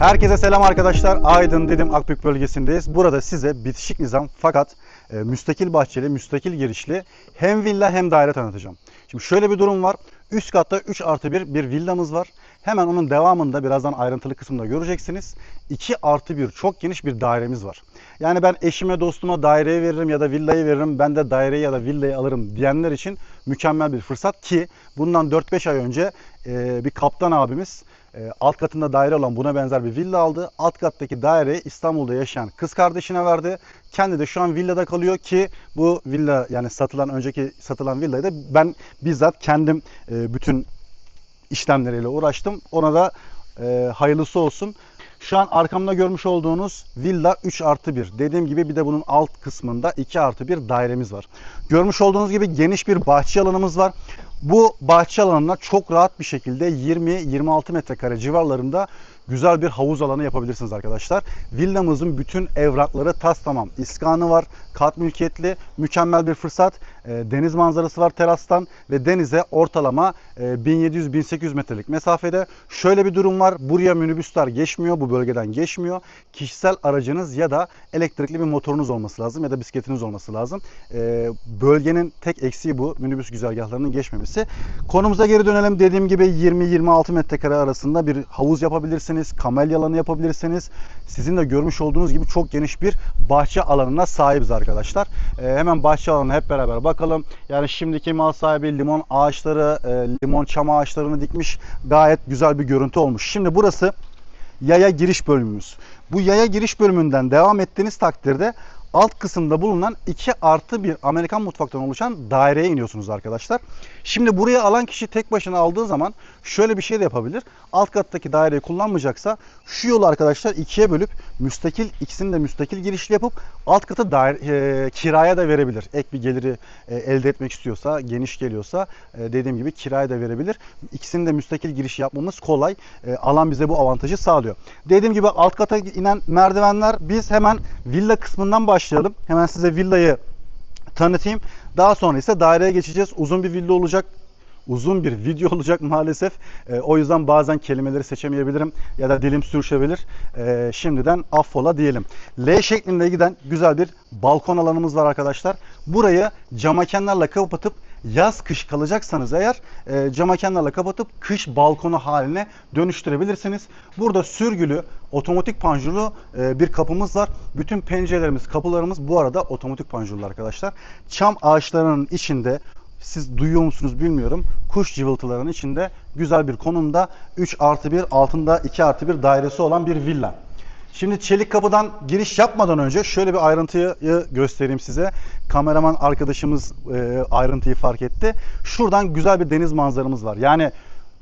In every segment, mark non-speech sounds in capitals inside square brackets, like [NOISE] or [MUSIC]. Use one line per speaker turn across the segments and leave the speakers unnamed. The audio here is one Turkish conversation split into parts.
Herkese selam arkadaşlar. Aydın Didim Akbük bölgesindeyiz. Burada size bitişik nizam fakat e, müstakil bahçeli, müstakil girişli hem villa hem daire tanıtacağım. Şimdi şöyle bir durum var. Üst katta 3 artı 1 bir villamız var. Hemen onun devamında birazdan ayrıntılı kısımda göreceksiniz. 2 artı 1 çok geniş bir dairemiz var. Yani ben eşime dostuma daireyi veririm ya da villayı veririm. Ben de daireyi ya da villayı alırım diyenler için mükemmel bir fırsat ki bundan 4-5 ay önce e, bir kaptan abimiz e, alt katında daire olan buna benzer bir villa aldı. Alt kattaki daireyi İstanbul'da yaşayan kız kardeşine verdi. Kendi de şu an villada kalıyor ki bu villa yani satılan önceki satılan villayı da ben bizzat kendim e, bütün işlemleriyle uğraştım. Ona da e, hayırlısı olsun. Şu an arkamda görmüş olduğunuz villa 3 artı 1. Dediğim gibi bir de bunun alt kısmında 2 artı 1 dairemiz var. Görmüş olduğunuz gibi geniş bir bahçe alanımız var. Bu bahçe alanına çok rahat bir şekilde 20-26 metrekare civarlarında güzel bir havuz alanı yapabilirsiniz arkadaşlar. Villamızın bütün evrakları tas tamam. İskanı var, kat mülkiyetli, mükemmel bir fırsat. E, deniz manzarası var terastan ve denize ortalama e, 1700-1800 metrelik mesafede. Şöyle bir durum var. Buraya minibüsler geçmiyor, bu bölgeden geçmiyor. Kişisel aracınız ya da elektrikli bir motorunuz olması lazım ya da bisikletiniz olması lazım. E, bölgenin tek eksiği bu. Minibüs güzergahlarının geçmemesi. Konumuza geri dönelim. Dediğim gibi 20-26 metrekare arasında bir havuz yapabilirsiniz. Kamelya alanı yapabilirsiniz. Sizin de görmüş olduğunuz gibi çok geniş bir bahçe alanına sahibiz arkadaşlar. E, hemen bahçe alanına hep beraber bakalım. Yani şimdiki mal sahibi limon ağaçları, e, limon çam ağaçlarını dikmiş. Gayet güzel bir görüntü olmuş. Şimdi burası yaya giriş bölümümüz. Bu yaya giriş bölümünden devam ettiğiniz takdirde alt kısımda bulunan 2 artı bir Amerikan mutfaktan oluşan daireye iniyorsunuz arkadaşlar. Şimdi buraya alan kişi tek başına aldığı zaman şöyle bir şey de yapabilir. Alt kattaki daireyi kullanmayacaksa şu yolu arkadaşlar ikiye bölüp müstakil ikisini de müstakil girişli yapıp alt katı daire, e, kiraya da verebilir. Ek bir geliri e, elde etmek istiyorsa, geniş geliyorsa e, dediğim gibi kiraya da verebilir. İkisini de müstakil giriş yapmamız kolay. E, alan bize bu avantajı sağlıyor. Dediğim gibi alt kata inen merdivenler biz hemen villa kısmından başlayalım. Hemen size villayı tanıtayım. Daha sonra ise daireye geçeceğiz. Uzun bir villa olacak. Uzun bir video [LAUGHS] olacak maalesef. E, o yüzden bazen kelimeleri seçemeyebilirim ya da dilim sürüşebilir. E, şimdiden affola diyelim. L şeklinde giden güzel bir balkon alanımız var arkadaşlar. Burayı camakenlerle kapatıp yaz kış kalacaksanız eğer e, camakenlerle kapatıp kış balkonu haline dönüştürebilirsiniz. Burada sürgülü otomatik panjurlu e, bir kapımız var. Bütün pencerelerimiz, kapılarımız bu arada otomatik panjurlu arkadaşlar. Çam ağaçlarının içinde siz duyuyor musunuz bilmiyorum. Kuş cıvıltılarının içinde güzel bir konumda 3 artı 1 altında 2 artı 1 dairesi olan bir villa. Şimdi çelik kapıdan giriş yapmadan önce şöyle bir ayrıntıyı göstereyim size. Kameraman arkadaşımız e, ayrıntıyı fark etti. Şuradan güzel bir deniz manzaramız var. Yani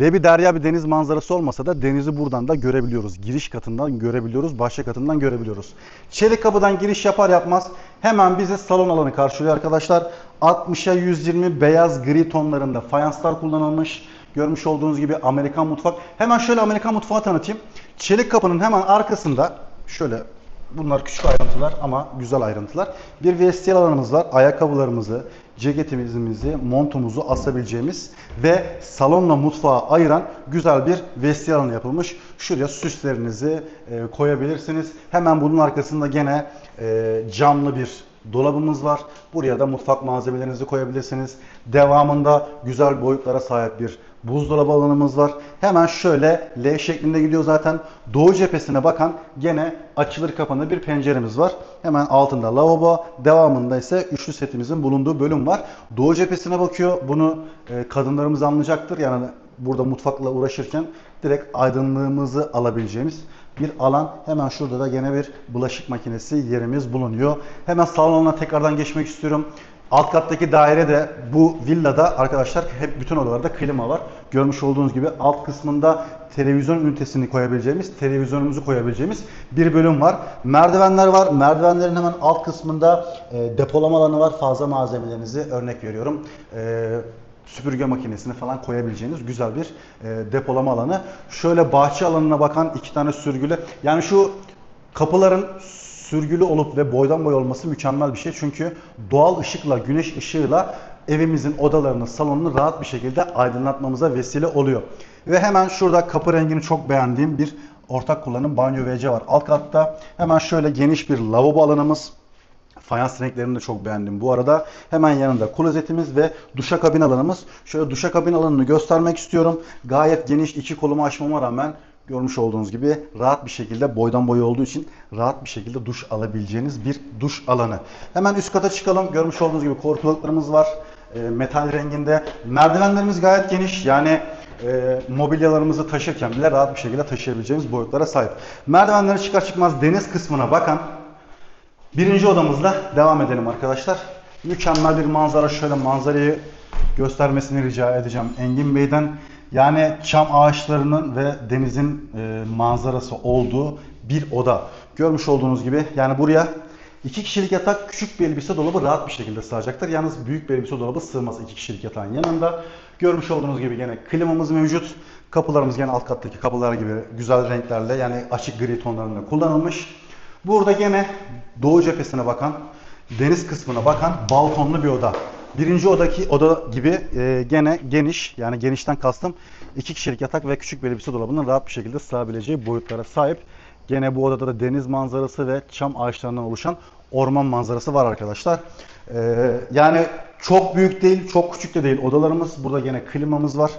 Lebi derya bir deniz manzarası olmasa da denizi buradan da görebiliyoruz. Giriş katından görebiliyoruz, bahçe katından görebiliyoruz. Çelik kapıdan giriş yapar yapmaz hemen bize salon alanı karşılıyor arkadaşlar. 60'a 120 beyaz gri tonlarında fayanslar kullanılmış. Görmüş olduğunuz gibi Amerikan mutfak. Hemen şöyle Amerikan mutfağı tanıtayım. Çelik kapının hemen arkasında şöyle bunlar küçük ayrıntılar ama güzel ayrıntılar. Bir vestiyer alanımız var. Ayakkabılarımızı, ceketimizi, montumuzu asabileceğimiz ve salonla mutfağı ayıran güzel bir vestiyer alanı yapılmış. Şuraya süslerinizi e, koyabilirsiniz. Hemen bunun arkasında gene e, camlı bir dolabımız var. Buraya da mutfak malzemelerinizi koyabilirsiniz. Devamında güzel boyutlara sahip bir buzdolabı alanımız var. Hemen şöyle L şeklinde gidiyor zaten. Doğu cephesine bakan gene açılır kapanır bir penceremiz var. Hemen altında lavabo, devamında ise üçlü setimizin bulunduğu bölüm var. Doğu cephesine bakıyor. Bunu e, kadınlarımız anlayacaktır. Yani burada mutfakla uğraşırken direkt aydınlığımızı alabileceğimiz bir alan. Hemen şurada da gene bir bulaşık makinesi yerimiz bulunuyor. Hemen salonuna tekrardan geçmek istiyorum. Alt kattaki dairede bu villada arkadaşlar hep bütün odalarda klima var. Görmüş olduğunuz gibi alt kısmında televizyon ünitesini koyabileceğimiz, televizyonumuzu koyabileceğimiz bir bölüm var. Merdivenler var. Merdivenlerin hemen alt kısmında e, depolama alanı var. Fazla malzemelerinizi örnek veriyorum. E, süpürge makinesini falan koyabileceğiniz güzel bir e, depolama alanı. Şöyle bahçe alanına bakan iki tane sürgülü. Yani şu kapıların sürgülü olup ve boydan boy olması mükemmel bir şey. Çünkü doğal ışıkla, güneş ışığıyla evimizin odalarını, salonunu rahat bir şekilde aydınlatmamıza vesile oluyor. Ve hemen şurada kapı rengini çok beğendiğim bir ortak kullanım banyo WC var. Alt katta hemen şöyle geniş bir lavabo alanımız. Fayans renklerini de çok beğendim bu arada. Hemen yanında klozetimiz ve duşakabin alanımız. Şöyle duşakabin alanını göstermek istiyorum. Gayet geniş iki kolumu açmama rağmen görmüş olduğunuz gibi rahat bir şekilde boydan boya olduğu için rahat bir şekilde duş alabileceğiniz bir duş alanı. Hemen üst kata çıkalım. Görmüş olduğunuz gibi korkuluklarımız var. E, metal renginde. Merdivenlerimiz gayet geniş. Yani e, mobilyalarımızı taşırken bile rahat bir şekilde taşıyabileceğimiz boyutlara sahip. Merdivenleri çıkar çıkmaz deniz kısmına bakan Birinci odamızda devam edelim arkadaşlar. Mükemmel bir manzara. Şöyle manzarayı göstermesini rica edeceğim Engin Bey'den. Yani çam ağaçlarının ve denizin e, manzarası olduğu bir oda. Görmüş olduğunuz gibi yani buraya iki kişilik yatak, küçük bir elbise dolabı rahat bir şekilde sığacaktır. Yalnız büyük bir elbise dolabı sığmaz iki kişilik yatağın yanında. Görmüş olduğunuz gibi gene klimamız mevcut. Kapılarımız gene alt kattaki kapılar gibi güzel renklerle yani açık gri tonlarında kullanılmış. Burada gene doğu cephesine bakan, deniz kısmına bakan balkonlu bir oda. Birinci odaki oda gibi e, gene geniş yani genişten kastım iki kişilik yatak ve küçük bir elbise dolabının rahat bir şekilde sığabileceği boyutlara sahip. Gene bu odada da deniz manzarası ve çam ağaçlarından oluşan orman manzarası var arkadaşlar. E, yani çok büyük değil, çok küçük de değil odalarımız. Burada gene klimamız var.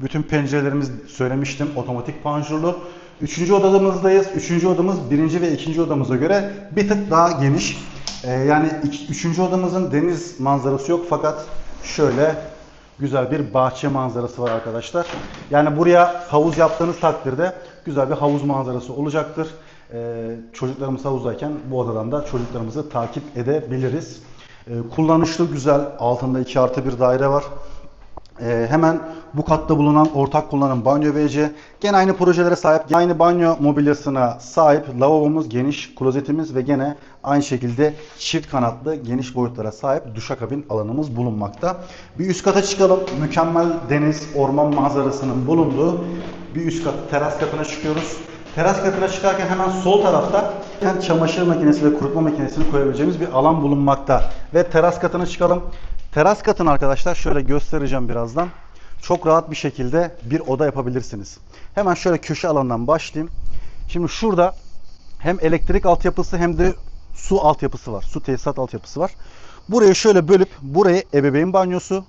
Bütün pencerelerimiz söylemiştim otomatik panjurlu. Üçüncü odamızdayız. Üçüncü odamız birinci ve ikinci odamıza göre bir tık daha geniş. Ee, yani iki, üçüncü odamızın deniz manzarası yok fakat şöyle güzel bir bahçe manzarası var arkadaşlar. Yani buraya havuz yaptığınız takdirde güzel bir havuz manzarası olacaktır. Ee, çocuklarımız havuzdayken bu odadan da çocuklarımızı takip edebiliriz. Ee, kullanışlı güzel altında 2 artı bir daire var. Ee, hemen bu katta bulunan ortak kullanım banyo WC. Gene aynı projelere sahip, aynı banyo mobilyasına sahip lavabomuz, geniş klozetimiz ve gene aynı şekilde çift kanatlı geniş boyutlara sahip duşakabin alanımız bulunmakta. Bir üst kata çıkalım. Mükemmel deniz, orman manzarasının bulunduğu bir üst kat, teras katına çıkıyoruz. Teras katına çıkarken hemen sol tarafta hem çamaşır makinesi ve kurutma makinesini koyabileceğimiz bir alan bulunmakta. Ve teras katına çıkalım. Teras katını arkadaşlar şöyle göstereceğim birazdan. Çok rahat bir şekilde bir oda yapabilirsiniz. Hemen şöyle köşe alandan başlayayım. Şimdi şurada hem elektrik altyapısı hem de su altyapısı var. Su tesisat altyapısı var. Burayı şöyle bölüp burayı ebeveyn banyosu,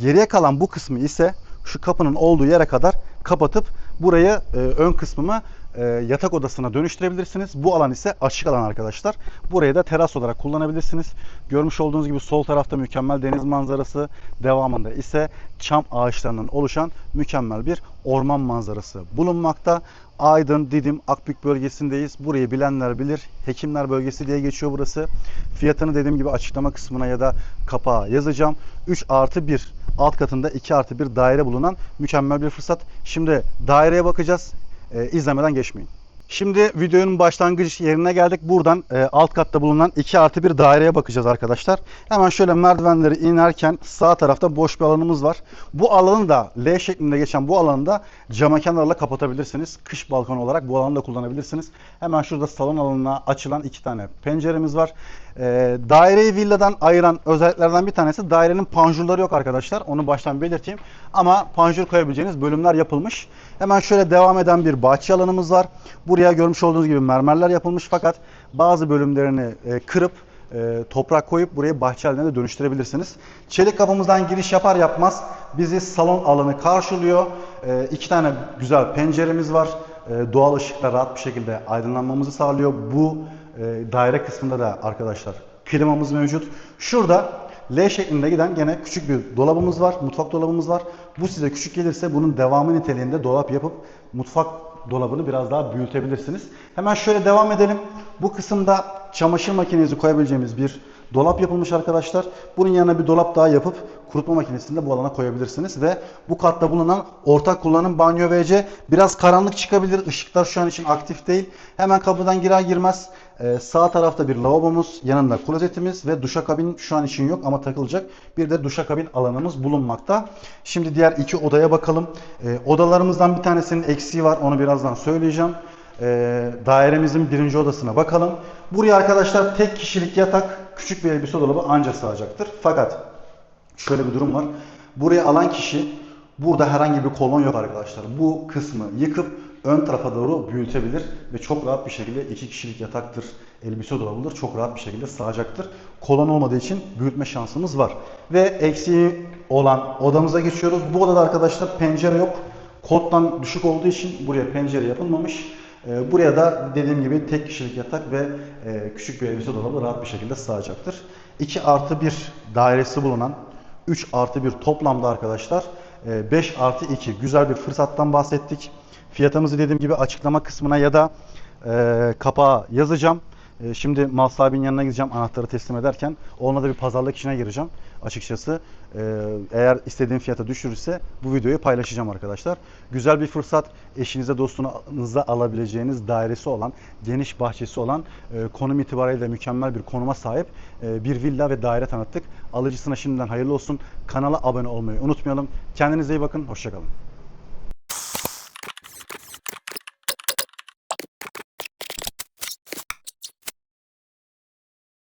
geriye kalan bu kısmı ise şu kapının olduğu yere kadar kapatıp burayı e, ön kısmımı e, yatak odasına dönüştürebilirsiniz. Bu alan ise açık alan arkadaşlar. Burayı da teras olarak kullanabilirsiniz. Görmüş olduğunuz gibi sol tarafta mükemmel deniz manzarası, devamında ise çam ağaçlarından oluşan mükemmel bir orman manzarası bulunmakta. Aydın, Didim, Akbük bölgesindeyiz. Burayı bilenler bilir. Hekimler bölgesi diye geçiyor burası. Fiyatını dediğim gibi açıklama kısmına ya da kapağa yazacağım. 3 artı 1 alt katında 2 artı 1 daire bulunan mükemmel bir fırsat. Şimdi daireye bakacağız. E, izlemeden geçmeyin. Şimdi videonun başlangıç yerine geldik. Buradan e, alt katta bulunan 2 artı bir daireye bakacağız arkadaşlar. Hemen şöyle merdivenleri inerken sağ tarafta boş bir alanımız var. Bu alanı da L şeklinde geçen bu alanı da cam kenarlarla kapatabilirsiniz. Kış balkonu olarak bu alanı da kullanabilirsiniz. Hemen şurada salon alanına açılan iki tane penceremiz var. E, daireyi villadan ayıran özelliklerden bir tanesi dairenin panjurları yok arkadaşlar. Onu baştan belirteyim. Ama panjur koyabileceğiniz bölümler yapılmış. Hemen şöyle devam eden bir bahçe alanımız var. Buraya görmüş olduğunuz gibi mermerler yapılmış fakat bazı bölümlerini e, kırıp e, toprak koyup burayı bahçe haline de dönüştürebilirsiniz. Çelik kapımızdan giriş yapar yapmaz bizi salon alanı karşılıyor. E, iki tane güzel penceremiz var. Doğal ışıkla rahat bir şekilde aydınlanmamızı sağlıyor. Bu daire kısmında da arkadaşlar klimamız mevcut. Şurada L şeklinde giden gene küçük bir dolabımız var. Mutfak dolabımız var. Bu size küçük gelirse bunun devamı niteliğinde dolap yapıp mutfak dolabını biraz daha büyütebilirsiniz. Hemen şöyle devam edelim. Bu kısımda çamaşır makinenizi koyabileceğimiz bir dolap yapılmış arkadaşlar. Bunun yanına bir dolap daha yapıp kurutma makinesini de bu alana koyabilirsiniz. Ve bu katta bulunan ortak kullanım banyo WC biraz karanlık çıkabilir. Işıklar şu an için aktif değil. Hemen kapıdan girer girmez ee, sağ tarafta bir lavabomuz, yanında klozetimiz ve duşakabin şu an için yok ama takılacak. Bir de duşakabin alanımız bulunmakta. Şimdi diğer iki odaya bakalım. Ee, odalarımızdan bir tanesinin eksiği var. Onu birazdan söyleyeceğim. Ee, dairemizin birinci odasına bakalım. Buraya arkadaşlar tek kişilik yatak, küçük bir elbise dolabı ancak sığacaktır. Fakat şöyle bir durum var. Buraya alan kişi burada herhangi bir kolon yok arkadaşlar. Bu kısmı yıkıp ön tarafa doğru büyütebilir ve çok rahat bir şekilde iki kişilik yataktır, elbise dolabıdır. Çok rahat bir şekilde sığacaktır. Kolon olmadığı için büyütme şansımız var. Ve eksiği olan odamıza geçiyoruz. Bu odada arkadaşlar pencere yok. Koddan düşük olduğu için buraya pencere yapılmamış. Ee, Buraya da dediğim gibi tek kişilik yatak ve e, küçük bir elbise dolabı rahat bir şekilde sığacaktır. 2 artı 1 dairesi bulunan 3 artı 1 toplamda arkadaşlar 5 artı 2 güzel bir fırsattan bahsettik. Fiyatımızı dediğim gibi açıklama kısmına ya da e, kapağa yazacağım. E, Şimdi mal yanına gideceğim anahtarı teslim ederken. Onunla da bir pazarlık işine gireceğim açıkçası. E, Eğer istediğim fiyata düşürürse bu videoyu paylaşacağım arkadaşlar. Güzel bir fırsat. Eşinize dostunuza alabileceğiniz dairesi olan, geniş bahçesi olan, e, konum itibariyle mükemmel bir konuma sahip e, bir villa ve daire tanıttık. Alıcısına şimdiden hayırlı olsun. Kanala abone olmayı unutmayalım. Kendinize iyi bakın. Hoşçakalın.